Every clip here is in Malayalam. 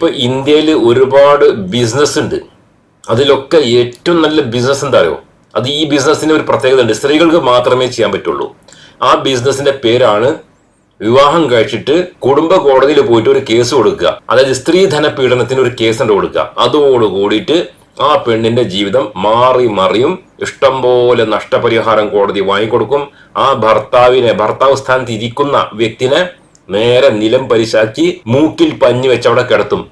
ഇപ്പൊ ഇന്ത്യയിൽ ഒരുപാട് ബിസിനസ് ഉണ്ട്. അതിലൊക്കെ ഏറ്റവും നല്ല ബിസിനസ് എന്താ അറിയോ അത് ഈ ബിസിനസ്സിന് ഒരു പ്രത്യേകത ഉണ്ട് സ്ത്രീകൾക്ക് മാത്രമേ ചെയ്യാൻ പറ്റുള്ളൂ. ആ ബിസിനസിന്റെ പേരാണ് വിവാഹം കഴിച്ചിട്ട് കുടുംബ കോടതിയിൽ പോയിട്ട് ഒരു കേസ് കൊടുക്കുക. അതായത് സ്ത്രീധന പീഡനത്തിന് ഒരു കേസ് ഉണ്ട് കൊടുക്കുക. അതോട് കൂടിയിട്ട് ആ പെണ്ണിന്റെ ജീവിതം മാറി മറിയും ഇഷ്ടം പോലെ നഷ്ടപരിഹാരം കോടതി വാങ്ങിക്കൊടുക്കും. ആ ഭർത്താവിനെ ഭർത്താവ് സ്ഥാനത്ത് ഇരിക്കുന്ന വ്യക്തിനെ നേരെ നിലം പരിശാക്കി മൂക്കിൽ പഞ്ഞു വെച്ച് അവിടെ കിടത്തും.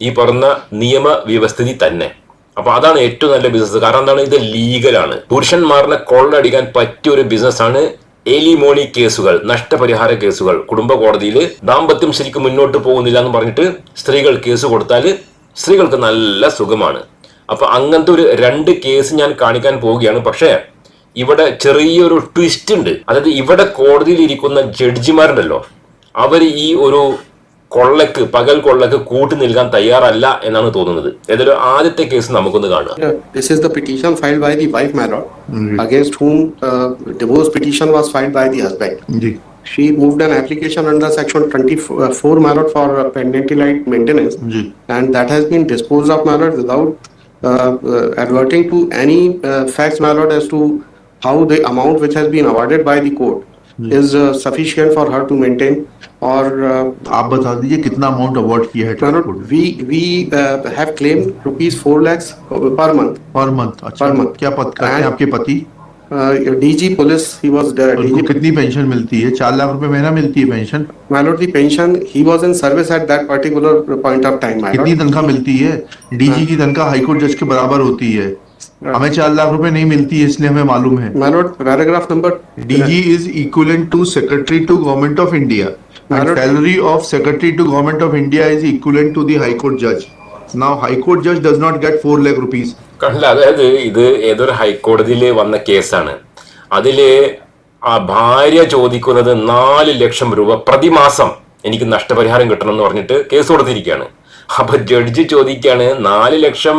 ഈ പറഞ്ഞ നിയമ വ്യവസ്ഥിതി തന്നെ. അപ്പൊ അതാണ് ഏറ്റവും നല്ല ബിസിനസ് കാരണം എന്താണ്? ഇത് ലീഗലാണ് പുരുഷന്മാരനെ കൊള്ളടിക്കാൻ പറ്റിയ ഒരു ബിസിനസ്സാണ് എലിമോണി കേസുകൾ നഷ്ടപരിഹാര കേസുകൾ. കുടുംബ കോടതിയിൽ ദാമ്പത്യം ശരിക്കും മുന്നോട്ട് പോകുന്നില്ല എന്ന് പറഞ്ഞിട്ട് സ്ത്രീകൾ കേസ് കൊടുത്താൽ സ്ത്രീകൾക്ക് നല്ല സുഖമാണ്. അപ്പൊ അങ്ങനത്തെ ഒരു രണ്ട് കേസ് ഞാൻ കാണിക്കാൻ പോവുകയാണ്. പക്ഷേ ഇവിടെ ചെറിയൊരു ട്വിസ്റ്റ് ഉണ്ട്. അതായത് ഇവിടെ കോടതിയിൽ ഇരിക്കുന്ന ജഡ്ജിമാരുണ്ടല്ലോ അവർ ഈ ഒരു കൊള്ളക്ക് പകൽ കൊള്ളക്ക് കൂട്ടു നിൽക്കാൻ തയ്യാറല്ല എന്നാണ് തോന്നുന്നത് ഏതൊരു ആദ്യത്തെ കേസ് നമുക്കൊന്ന് കാണാം Uh, uh, She moved an application under section twenty-four, my lord, for pendant light maintenance. जी And that has been disposed of, Marot lord, without uh, uh, adverting to any uh, facts, Marot as to how the amount which has been awarded by the court is sufficient for her to maintain और uh, आप बता दीजिए कितना अमाउंट अवार्ड किया है we we have claim rupees four lakhs per month per month अच्छा पर मंथ क्या पद करते हैं आपके पति? डीजी पुलिस ही वाज उनको कितनी पेंशन मिलती है? चार लाख रुपए महीना मिलती है pension my lord the pension he was in service at that particular point of time कितनी तनख्वाह मिलती है? डीजी की तनख्वाह हाई कोर्ट जज के बराबर होती है। हमें चार लाख रुपए नहीं मिलती है इसलिए हमें मालूम है My lord, paragraph number. DG is equivalent to secretary to government of India My and lord- salary of secretary to government of india is equivalent to the high court judge now high court judge does not get 4 lakh rupees കണ്ടില്ല അതായത് ഇത് ഏതൊരു ഹൈക്കോടതിയിൽ വന്ന കേസാണ് അതില് ആ ഭാര്യ ചോദിക്കുന്നത് നാല് ലക്ഷം രൂപ പ്രതിമാസം എനിക്ക് നഷ്ടപരിഹാരം കിട്ടണം എന്ന് പറഞ്ഞിട്ട് കേസ് കൊടുത്തിരിക്കുകയാണ് അപ്പൊ ജഡ്ജി ചോദിക്കുകയാണ് നാല് ലക്ഷം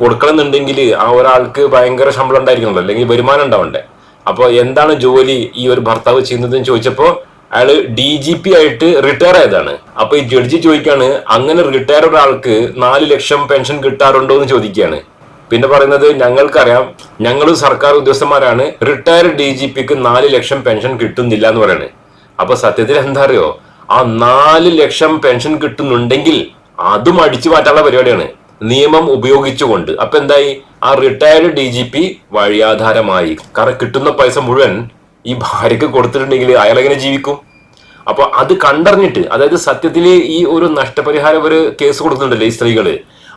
കൊടുക്കണമെന്നുണ്ടെങ്കിൽ ആ ഒരാൾക്ക് ഭയങ്കര ശമ്പളം ഉണ്ടായിരിക്കണല്ലോ അല്ലെങ്കിൽ വരുമാനം ഉണ്ടാവണ്ടേ? അപ്പോൾ എന്താണ് ജോലി ഈ ഒരു ഭർത്താവ് ചെയ്യുന്നതെന്ന് ചോദിച്ചപ്പോൾ അയാൾ ഡി ജി പി ആയിട്ട് റിട്ടയർ ആയതാണ്. അപ്പൊ ഈ ജഡ്ജി ചോദിക്കാണ് അങ്ങനെ റിട്ടയർ ഒരാൾക്ക് നാല് ലക്ഷം പെൻഷൻ കിട്ടാറുണ്ടോ എന്ന് ചോദിക്കുകയാണ്. പിന്നെ പറയുന്നത് ഞങ്ങൾക്കറിയാം ഞങ്ങൾ സർക്കാർ ഉദ്യോഗസ്ഥന്മാരാണ് റിട്ടയർഡ് ഡി ജി പിക്ക് നാല് ലക്ഷം പെൻഷൻ കിട്ടുന്നില്ല എന്ന് പറയുന്നത് അപ്പൊ സത്യത്തിൽ എന്താ അറിയോ? ആ നാല് ലക്ഷം പെൻഷൻ കിട്ടുന്നുണ്ടെങ്കിൽ അതും അടിച്ചു മാറ്റാനുള്ള പരിപാടിയാണ്. നിയമം ഉപയോഗിച്ചുകൊണ്ട്. അപ്പൊ എന്തായി? ആ റിട്ടയർഡ് ഡി ജി പി വഴിയാധാരമായി. കാരണം കിട്ടുന്ന പൈസ മുഴുവൻ ഈ ഭാര്യക്ക് കൊടുത്തിട്ടുണ്ടെങ്കിൽ അയാൾ എങ്ങനെ ജീവിക്കും? അപ്പൊ അത് കണ്ടറിഞ്ഞിട്ട് അതായത് സത്യത്തിൽ ഈ ഒരു നഷ്ടപരിഹാരം ഒരു കേസ് കൊടുക്കുന്നുണ്ടല്ലോ ഈ സ്ത്രീകൾ.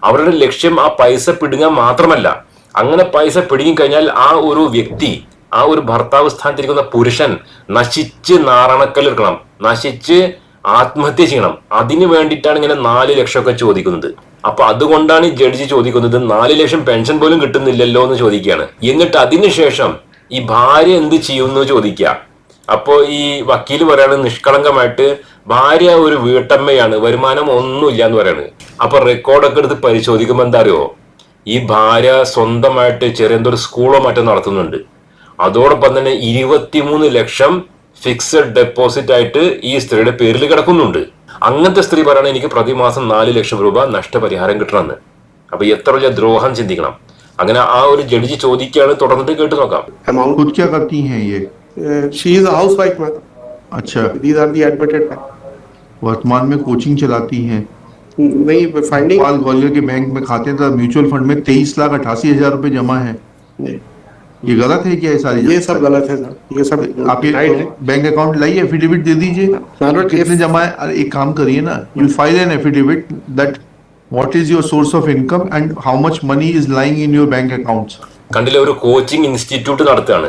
അവരുടെ ലക്ഷ്യം ആ പൈസ പിടുങ്ങാൻ മാത്രമല്ല. അങ്ങനെ പൈസ പിടുങ്ങി കഴിഞ്ഞാൽ ആ ഒരു വ്യക്തി ആ ഒരു ഭർത്താവ് സ്ഥാനത്തിരിക്കുന്ന പുരുഷൻ നശിച്ച് നാരണക്കല്ലെടുക്കണം നശിച്ച് ആത്മഹത്യ ചെയ്യണം. അതിന് വേണ്ടിയിട്ടാണ് ഇങ്ങനെ നാല് ലക്ഷമൊക്കെ ചോദിക്കുന്നത്. അപ്പൊ അതുകൊണ്ടാണ് ഈ ജഡ്ജി ചോദിക്കുന്നത് നാല് ലക്ഷം പെൻഷൻ പോലും കിട്ടുന്നില്ലല്ലോ എന്ന് ചോദിക്കുകയാണ്. എന്നിട്ട് അതിനുശേഷം ഈ ഭാര്യ എന്ത് ചെയ്യുമെന്ന് ചോദിക്കുക. അപ്പോ ഈ വക്കീൽ പറയാണ് നിഷ്കളങ്കമായിട്ട് ഭാര്യ ഒരു വീട്ടമ്മയാണ് വരുമാനം ഒന്നുമില്ല എന്ന് പറയാണ് അപ്പൊ റെക്കോർഡൊക്കെ എടുത്ത് പരിശോധിക്കുമ്പോൾ എന്താ അറിയോ? ഈ ഭാര്യ സ്വന്തമായിട്ട് ചെറിയ സ്കൂളോ മറ്റോ നടത്തുന്നുണ്ട്. അതോടൊപ്പം തന്നെ ഇരുപത്തിമൂന്ന് ലക്ഷം ഫിക്സഡ് ഡെപ്പോസിറ്റ് ആയിട്ട് ഈ സ്ത്രീയുടെ പേരിൽ കിടക്കുന്നുണ്ട് അങ്ങനത്തെ സ്ത്രീ പറയണ എനിക്ക് പ്രതിമാസം നാല് ലക്ഷം രൂപ നഷ്ടപരിഹാരം കിട്ടണമെന്ന് അപ്പൊ എത്ര വലിയ ദ്രോഹം ചിന്തിക്കണം അങ്ങനെ ആ ഒരു ജഡ്ജി ചോദിക്കുകയാണ് തുടർന്നിട്ട് കേട്ടു നോക്കാം Amount, खुद क्या करती हैं ये uh, she is a housewife, my lord. अच्छा These are the admitted facts. वर्तमान में कोचिंग चलाती हैं नहीं, finding. भोपाल ग्वालियर के बैंक में खाते था म्यूचुअल फंड में तेईस लाख अठासी हजार रुपए जमा है ये गलत है क्या ये सारी ये सब गलत है सर ये सब आपके राइट है बैंक अकाउंट लाइए एफिडेविट दे दीजिए Madam, कितने if- जमा है अरे एक काम करिए ना you file an affidavit that what is your source of income and how much money is lying in your bank accounts കണ്ടില്ലേ ഒരു കോച്ചിങ് ഇൻസ്റ്റിറ്റ്യൂട്ട് നടത്തുകയാണ്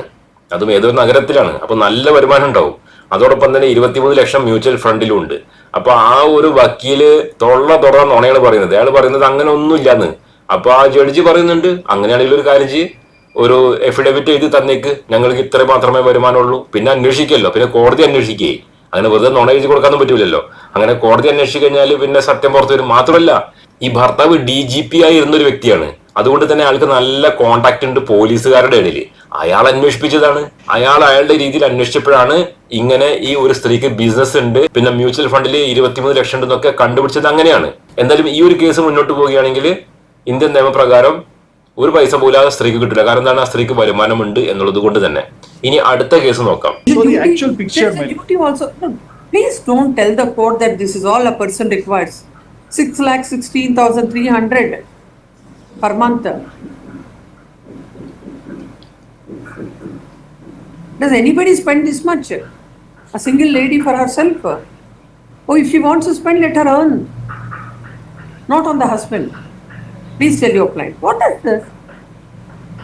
അതും ഏതൊരു നഗരത്തിലാണ് അപ്പൊ നല്ല വരുമാനം ഉണ്ടാവും അതോടൊപ്പം തന്നെ ഇരുപത്തിമൂന്ന് ലക്ഷം മ്യൂച്വൽ ഫണ്ടിലും ഉണ്ട് അപ്പൊ ആ ഒരു വക്കീല് തൊള്ള തുറന്ന നുണയാണ് പറയുന്നത് അയാൾ പറയുന്നത് അങ്ങനെ ഒന്നുമില്ലാന്ന് അപ്പൊ ആ ജഡ്ജി പറയുന്നുണ്ട് അങ്ങനെയാണെങ്കിൽ ഒരു കാര്യം ചെയ്യ് ഒരു എഫിഡവിറ്റ് എഴുതി തന്നേക്ക്. ഞങ്ങൾക്ക് ഇത്ര മാത്രമേ വരുമാനമുള്ളൂ. പിന്നെ അന്വേഷിക്കല്ലോ. പിന്നെ കോടതി അന്വേഷിക്കേ. അങ്ങനെ വെറുതെ നുണ എഴുതി കൊടുക്കാനും പറ്റൂലല്ലോ. അങ്ങനെ കോടതി അന്വേഷിച്ചു കഴിഞ്ഞാൽ പിന്നെ സത്യം പുറത്തു വരും. മാത്രമല്ല ഈ ഭർത്താവ് ഡി ജി പി ആയി ഇരുന്ന ഒരു വ്യക്തിയാണ്. അതുകൊണ്ട് തന്നെ അയാൾക്ക് നല്ല കോണ്ടാക്ട് ഉണ്ട് പോലീസുകാരുടെ ഇടയിൽ അയാൾ അന്വേഷിപ്പിച്ചതാണ്. അയാൾ അയാളുടെ രീതിയിൽ അന്വേഷിച്ചപ്പോഴാണ് ഇങ്ങനെ ഈ ഒരു സ്ത്രീക്ക് ബിസിനസ് ഉണ്ട്. പിന്നെ മ്യൂച്വൽ ഫണ്ടിൽ ഇരുപത്തിമൂന്ന് ലക്ഷം ഉണ്ടെന്നൊക്കെ കണ്ടുപിടിച്ചത് അങ്ങനെയാണ്. എന്തായാലും ഈ ഒരു കേസ് മുന്നോട്ട് പോവുകയാണെങ്കിൽ ഇന്ത്യൻ നിയമപ്രകാരം ഒരു പൈസ പോലും ആ സ്ത്രീക്ക് കിട്ടില്ല കാരണം എന്താണ് ആ സ്ത്രീക്ക് വരുമാനമുണ്ട് എന്നുള്ളത് കൊണ്ട് തന്നെ ഇനി അടുത്ത കേസ് നോക്കാം please don't tell the court that this is all a person requires. Six lakh sixteen thousand three hundred per month. Does anybody spend this much? A single lady for herself? Oh, if she wants to spend, let her earn. Not on the husband. Please tell your client, what is this?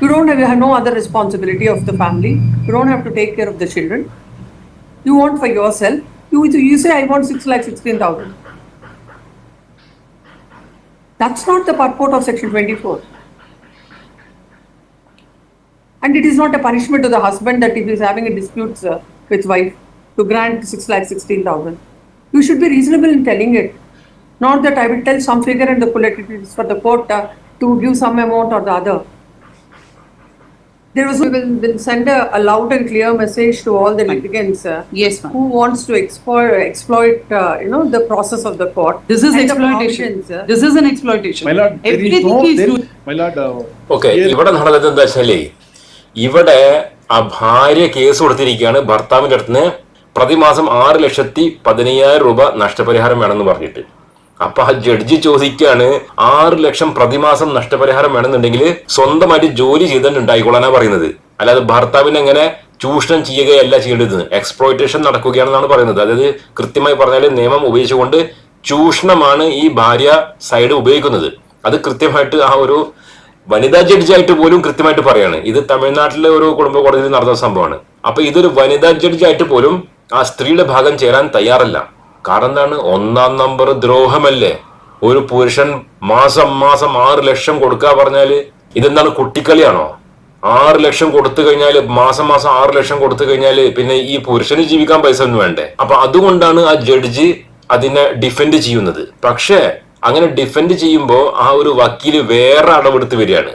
You don't have, you have no other responsibility of the family. You don't have to take care of the children. You want for yourself. You, you say, I want six lakh sixteen thousand. That's not the purport of section twenty-four. And it is not a punishment to the husband that if he is having a dispute with wife to grant six lakh sixteen thousand. You should be reasonable in telling it. Not that I will tell some figure and the politics is for the court uh, to give some amount or the other. There was, we will, will send a, a loud and clear message to all the litigants. uh, Yes, ma'am. Who wants to exploit, exploit, uh, you know, the process of the court. This is and the exploitation. provisions, uh, This is an exploitation. My lord, there is Everything no, is there, doing. my lord, uh, okay ഇവിടെ നടന്നത് എന്താ വെച്ചാലേ ഇവിടെ ആ ഭാര്യ കേസ് കൊടുത്തിരിക്കുകയാണ് ഭർത്താവിന്റെ അടുത്ത് നിന്ന് പ്രതിമാസം ആറ് ലക്ഷത്തി പതിനയ്യായിരം രൂപ നഷ്ടപരിഹാരം വേണമെന്ന് പറഞ്ഞിട്ട് അപ്പൊ ആ ജഡ്ജി ചോദിക്കാണ് ആറ് ലക്ഷം പ്രതിമാസം നഷ്ടപരിഹാരം വേണമെന്നുണ്ടെങ്കിൽ സ്വന്തമായിട്ട് ജോലി ചെയ്തിട്ട് ഉണ്ടായിക്കോളാനാ പറയുന്നത്. അല്ലാതെ ഭർത്താവിനെ എങ്ങനെ ചൂഷണം ചെയ്യുകയല്ല ചെയ്യേണ്ടത്. എക്സ്പ്ലോയിറ്റേഷൻ നടക്കുകയാണെന്നാണ് പറയുന്നത്. അതായത് കൃത്യമായി പറഞ്ഞാൽ നിയമം ഉപയോഗിച്ചുകൊണ്ട് ചൂഷണമാണ് ഈ ഭാര്യ സൈഡ് ഉപയോഗിക്കുന്നത്. അത് കൃത്യമായിട്ട് ആ ഒരു വനിതാ ജഡ്ജായിട്ട് പോലും കൃത്യമായിട്ട് പറയാണ്. ഇത് തമിഴ്നാട്ടിലെ ഒരു കുടുംബ കോടതിയിൽ നടന്ന സംഭവമാണ്. അപ്പൊ ഇതൊരു വനിതാ ജഡ്ജായിട്ട് പോലും ആ സ്ത്രീയുടെ ഭാഗം ചേരാൻ തയ്യാറല്ല. കാരണം എന്താണ് ഒന്നാം നമ്പർ ദ്രോഹമല്ലേ? ഒരു പുരുഷൻ മാസം മാസം ആറ് ലക്ഷം കൊടുക്കുക പറഞ്ഞാൽ ഇതെന്താണ് കുട്ടിക്കളിയാണോ? ആറ് ലക്ഷം കൊടുത്തു കഴിഞ്ഞാൽ മാസം മാസം ആറ് ലക്ഷം കൊടുത്തു കഴിഞ്ഞാൽ പിന്നെ ഈ പുരുഷന് ജീവിക്കാൻ പൈസ ഒന്നും വേണ്ടേ? അപ്പൊ അതുകൊണ്ടാണ് ആ ജഡ്ജി അതിനെ ഡിഫെൻഡ് ചെയ്യുന്നത്. പക്ഷേ അങ്ങനെ ഡിഫെൻഡ് ചെയ്യുമ്പോൾ ആ ഒരു വക്കീൽ വേറെ അടവെടുത്ത് വരികയാണ്.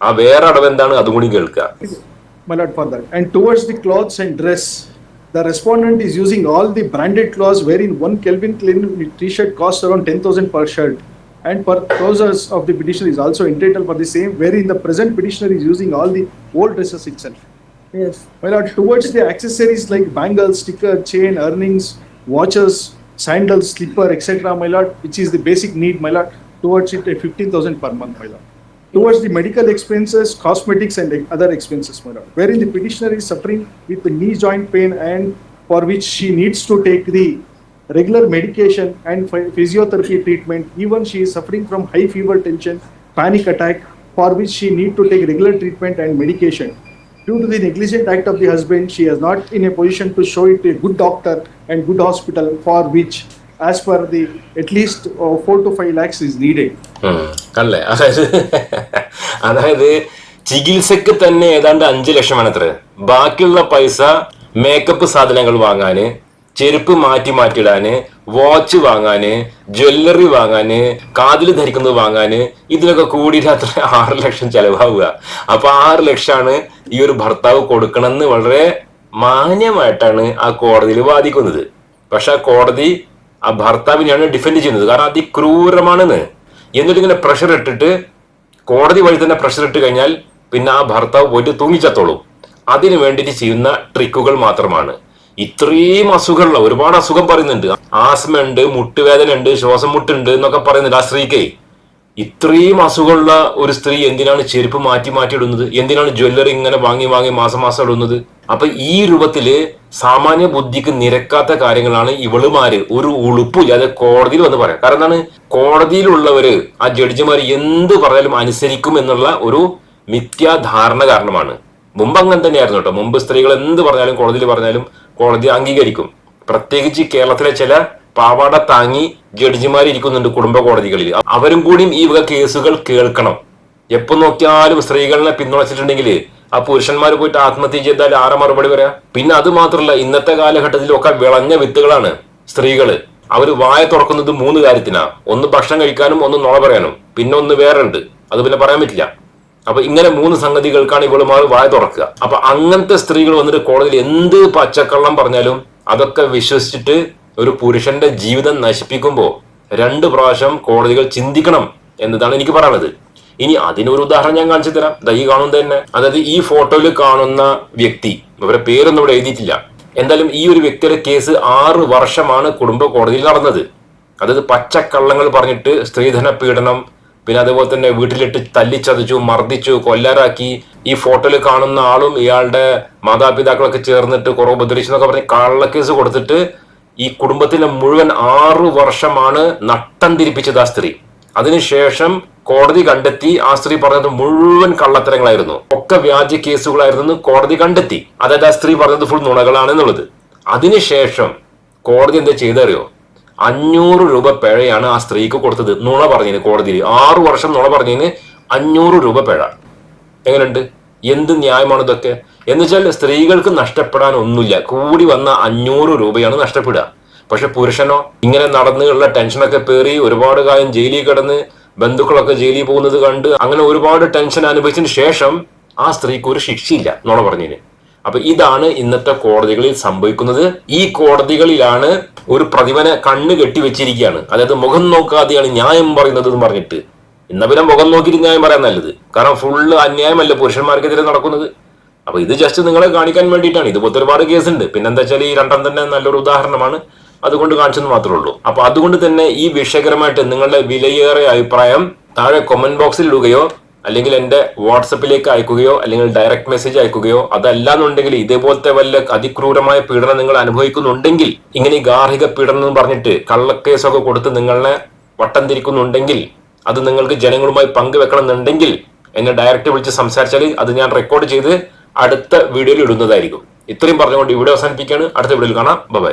ആ വേറെ അടവ് എന്താണ് അതും കൂടി കേൾക്കുക the respondent is using all the branded clothes wherein one Kelvin Klein t-shirt costs around 10,000 per shirt. And per trousers of the petitioner is also entitled for the same, wherein the present petitioner is using all the old dresses itself. Yes. My lord, uh, towards the accessories like bangles, sticker, chain, earnings, watches, sandals, slipper, etc., my lord, which is the basic need, my lord, towards it at 15,000 per month, my lord. Towards the medical expenses, cosmetics and other expenses, lord, wherein the petitioner is suffering with the knee joint pain and for which she needs to take the regular medication and physiotherapy treatment. Even she is suffering from high fever tension, panic attack, for which she need to take regular treatment and medication. Due to the negligent act of the husband, she is not in a position to show it to a good doctor and good hospital for which, as per the at least uh, four to five lakhs is needed. അതായത് അതായത് ചികിത്സക്ക് തന്നെ ഏതാണ്ട് അഞ്ചു ലക്ഷം അത്ര ബാക്കിയുള്ള പൈസ മേക്കപ്പ് സാധനങ്ങൾ വാങ്ങാന് ചെരുപ്പ് മാറ്റി മാറ്റിയിടാന് വാച്ച് വാങ്ങാന് ജ്വല്ലറി വാങ്ങാന് കാതിൽ ധരിക്കുന്നത് വാങ്ങാന് ഇതിനൊക്കെ കൂടിയിട്ട് അത്ര ആറ് ലക്ഷം ചെലവാവുക. അപ്പൊ ആറ് ലക്ഷമാണ് ഈ ഒരു ഭർത്താവ് കൊടുക്കണമെന്ന് വളരെ മാന്യമായിട്ടാണ് ആ കോടതിയിൽ വാദിക്കുന്നത്. പക്ഷെ ആ കോടതി ആ ഭർത്താവിനെയാണ് ഡിഫെൻഡ് ചെയ്യുന്നത്. കാരണം അതിക്രൂരമാണെന്ന്. എന്നിട്ട് ഇങ്ങനെ പ്രഷർ ഇട്ടിട്ട് കോടതി വഴി തന്നെ പ്രഷർ ഇട്ട് കഴിഞ്ഞാൽ പിന്നെ ആ ഭർത്താവ് പോയിട്ട് തൂങ്ങിച്ചത്തോളും. അതിനു വേണ്ടിയിട്ട് ചെയ്യുന്ന ട്രിക്കുകൾ മാത്രമാണ്. ഇത്രയും അസുഖമുള്ള ഒരുപാട് അസുഖം പറയുന്നുണ്ട്. ആസ്മ ഉണ്ട് മുട്ടുവേദന ഉണ്ട് ശ്വാസം മുട്ടുണ്ട് എന്നൊക്കെ പറയുന്നുണ്ട് ആ സ്ത്രീക്ക്. ഇത്രയും അസുഖമുള്ള ഒരു സ്ത്രീ എന്തിനാണ് ചെരുപ്പ് മാറ്റി മാറ്റി ഇടുന്നത്? എന്തിനാണ് ജ്വല്ലറി ഇങ്ങനെ വാങ്ങി വാങ്ങി മാസം മാസം ഇടുന്നത്? അപ്പൊ ഈ രൂപത്തിൽ സാമാന്യ ബുദ്ധിക്ക് നിരക്കാത്ത കാര്യങ്ങളാണ് ഇവളുമാര് ഒരു ഉളുപ്പ് ഉളുപ്പില്ലാതെ കോടതിയിൽ വന്ന് പറയാം. കാരണം എന്താണ്? കോടതിയിലുള്ളവര് ആ ജഡ്ജിമാർ എന്ത് പറഞ്ഞാലും അനുസരിക്കും എന്നുള്ള ഒരു മിഥ്യാധാരണ കാരണമാണ്. മുമ്പ് അങ്ങനെ തന്നെയായിരുന്നു കേട്ടോ. മുമ്പ് സ്ത്രീകൾ എന്ത് പറഞ്ഞാലും കോടതിയിൽ പറഞ്ഞാലും കോടതി അംഗീകരിക്കും. പ്രത്യേകിച്ച് കേരളത്തിലെ ചില പാവാട താങ്ങി ജഡ്ജിമാർ ഇരിക്കുന്നുണ്ട് കുടുംബ കോടതികളിൽ അവരും കൂടിയും ഈ വക കേസുകൾ കേൾക്കണം. എപ്പോ നോക്കിയാലും സ്ത്രീകളെ പിന്തുണച്ചിട്ടുണ്ടെങ്കിൽ ആ പുരുഷന്മാർ പോയിട്ട് ആത്മഹത്യ ചെയ്താൽ ആരെ മറുപടി പറയാ? പിന്നെ അത് മാത്രമല്ല ഇന്നത്തെ കാലഘട്ടത്തിലൊക്കെ വിളഞ്ഞ വിത്തുകളാണ് സ്ത്രീകൾ. അവർ വായ തുറക്കുന്നത് മൂന്ന് കാര്യത്തിനാ. ഒന്ന് ഭക്ഷണം കഴിക്കാനും ഒന്ന് നുള പറയാനും. പിന്നെ ഒന്ന് വേറെ ഉണ്ട് അത് പിന്നെ പറയാൻ പറ്റില്ല. അപ്പൊ ഇങ്ങനെ മൂന്ന് സംഗതികൾക്കാണ് ഇവളുമാർ വായ തുറക്കുക. അപ്പൊ അങ്ങനത്തെ സ്ത്രീകൾ വന്നിട്ട് കോടതിയിൽ എന്ത് പച്ചക്കള്ളം പറഞ്ഞാലും അതൊക്കെ വിശ്വസിച്ചിട്ട് ഒരു പുരുഷന്റെ ജീവിതം നശിപ്പിക്കുമ്പോൾ രണ്ട് പ്രാവശ്യം കോടതികൾ ചിന്തിക്കണം എന്നതാണ് എനിക്ക് പറയുന്നത് ഇനി അതിനൊരു ഉദാഹരണം ഞാൻ കാണിച്ചു തരാം. ദൈ കാണും തന്നെ. അതായത് ഈ ഫോട്ടോയിൽ കാണുന്ന വ്യക്തി അവരുടെ പേരൊന്നും ഇവിടെ എഴുതിയിട്ടില്ല. എന്തായാലും ഈ ഒരു വ്യക്തിയുടെ കേസ് ആറ് വർഷമാണ് കുടുംബ കോടതിയിൽ നടന്നത്. അതായത് പച്ചക്കള്ളങ്ങൾ പറഞ്ഞിട്ട് സ്ത്രീധന പീഡനം പിന്നെ അതുപോലെ തന്നെ വീട്ടിലിട്ട് തല്ലിച്ചതച്ചു മർദ്ദിച്ചു കൊല്ലാരാക്കി ഈ ഫോട്ടോയിൽ കാണുന്ന ആളും ഇയാളുടെ മാതാപിതാക്കളൊക്കെ ചേർന്നിട്ട് കുറവ് ഉപദ്രവിച്ചു എന്നൊക്കെ പറഞ്ഞ് കള്ളക്കേസ് കൊടുത്തിട്ട് ഈ കുടുംബത്തിലെ മുഴുവൻ ആറു വർഷമാണ് നട്ടം തിരിപ്പിച്ചത് ആ സ്ത്രീ. അതിനുശേഷം കോടതി കണ്ടെത്തി ആ സ്ത്രീ പറഞ്ഞത് മുഴുവൻ കള്ളത്തരങ്ങളായിരുന്നു. ഒക്കെ വ്യാജ കേസുകളായിരുന്നു കോടതി കണ്ടെത്തി. അതായത് ആ സ്ത്രീ പറഞ്ഞത് ഫുൾ നുണകളാണ് എന്നുള്ളത് അതിനുശേഷം കോടതി എന്താ ചെയ്തറിയോ? അഞ്ഞൂറ് രൂപ പിഴയാണ് ആ സ്ത്രീക്ക് കൊടുത്തത്. നുണ പറഞ്ഞതിന് കോടതിയിൽ. ആറു വർഷം നുണ പറഞ്ഞതിന് അഞ്ഞൂറ് രൂപ പിഴ. എങ്ങനെയുണ്ട്? എന്ത് ന്യായമാണ് ഇതൊക്കെ എന്ന് വെച്ചാൽ സ്ത്രീകൾക്ക് നഷ്ടപ്പെടാൻ ഒന്നുമില്ല. കൂടി വന്ന അഞ്ഞൂറ് രൂപയാണ് നഷ്ടപ്പെടുക. പക്ഷെ പുരുഷനോ ഇങ്ങനെ നടന്നുള്ള ടെൻഷനൊക്കെ പേറി ഒരുപാട് കാലം ജയിലിൽ കിടന്ന് ബന്ധുക്കളൊക്കെ ജയിലിൽ പോകുന്നത് കണ്ട് അങ്ങനെ ഒരുപാട് ടെൻഷൻ അനുഭവിച്ചതിന് ശേഷം ആ സ്ത്രീക്ക് ഒരു ശിക്ഷയില്ല എന്നോട് പറഞ്ഞതിന് അപ്പൊ ഇതാണ് ഇന്നത്തെ കോടതികളിൽ സംഭവിക്കുന്നത്. ഈ കോടതികളിലാണ് ഒരു പ്രതിവനെ കണ്ണ് കെട്ടി വെച്ചിരിക്കുകയാണ്. അതായത് മുഖം നോക്കാതെയാണ് ന്യായം പറയുന്നത് എന്ന് പറഞ്ഞിട്ട്. ഇന്ന പിന്നെ മുഖം നോക്കിയിട്ട് ന്യായം പറയാൻ നല്ലത്. കാരണം ഫുള്ള് അന്യായമല്ല പുരുഷന്മാർക്കെതിരെ നടക്കുന്നത്? അപ്പൊ ഇത് ജസ്റ്റ് നിങ്ങളെ കാണിക്കാൻ വേണ്ടിയിട്ടാണ്. ഇതുപോലത്തെ ഒരുപാട് കേസുണ്ട് പിന്നെ എന്താ വെച്ചാൽ ഈ രണ്ടാം തന്നെ നല്ലൊരു ഉദാഹരണമാണ്. അതുകൊണ്ട് കാണിച്ചെന്ന് മാത്രമേ ഉള്ളൂ. അപ്പൊ അതുകൊണ്ട് തന്നെ ഈ വിഷയകരമായിട്ട് നിങ്ങളുടെ വിലയേറിയ അഭിപ്രായം താഴെ കൊമന്റ് ബോക്സിൽ ഇടുകയോ അല്ലെങ്കിൽ എന്റെ വാട്സപ്പിലേക്ക് അയക്കുകയോ അല്ലെങ്കിൽ ഡയറക്റ്റ് മെസ്സേജ് അയക്കുകയോ അതല്ലാന്നുണ്ടെങ്കിൽ ഇതേപോലത്തെ വല്ല അതിക്രൂരമായ പീഡനം നിങ്ങൾ അനുഭവിക്കുന്നുണ്ടെങ്കിൽ ഇങ്ങനെ ഗാർഹിക പീഡനം എന്ന് പറഞ്ഞിട്ട് കള്ളക്കേസൊക്കെ കൊടുത്ത് നിങ്ങളെ വട്ടം തിരിക്കുന്നുണ്ടെങ്കിൽ അത് നിങ്ങൾക്ക് ജനങ്ങളുമായി പങ്കുവെക്കണം എന്നുണ്ടെങ്കിൽ എന്നെ ഡയറക്റ്റ് വിളിച്ച് സംസാരിച്ചാൽ അത് ഞാൻ റെക്കോർഡ് ചെയ്ത് അടുത്ത വീഡിയോയിൽ ഇടുന്നതായിരിക്കും. ഇത്രയും പറഞ്ഞുകൊണ്ട് ഇവിടെ അവസാനിപ്പിക്കുകയാണ്. അടുത്ത വീഡിയോയിൽ കാണാം. ബൈ